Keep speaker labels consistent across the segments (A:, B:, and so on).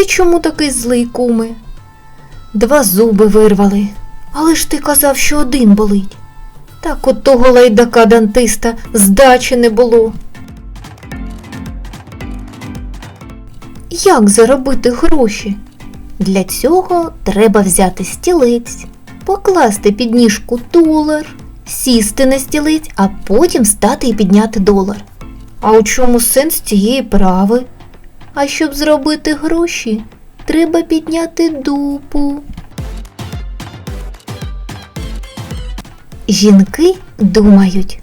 A: ти чому такий злий, куме? Два зуби вирвали, але ж ти казав, що один болить. Так от того лайдака дантиста здачі не було. Як заробити гроші? Для цього треба взяти стілець, покласти під ніжку долар, сісти на стілець, а потім стати і підняти долар. А у чому сенс цієї прави? А щоб зробити гроші, треба підняти дупу. Жінки думають,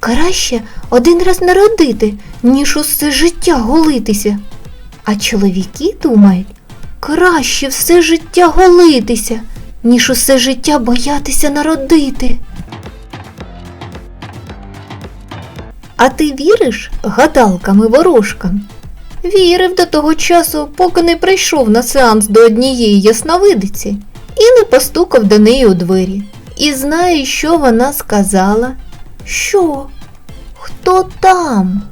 A: краще один раз народити, ніж усе життя голитися. А чоловіки думають, краще все життя голитися, ніж усе життя боятися народити. А ти віриш гадалкам і ворожкам? Вірив до того часу, поки не прийшов на сеанс до однієї ясновидиці і не постукав до неї у двері. І знаєш, що вона сказала? Що? Хто там?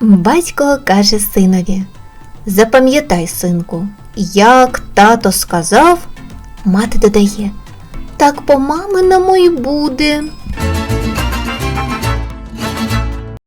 A: Батько каже синові: Запам'ятай, синку, як тато сказав, мати додає, так по маминому й буде.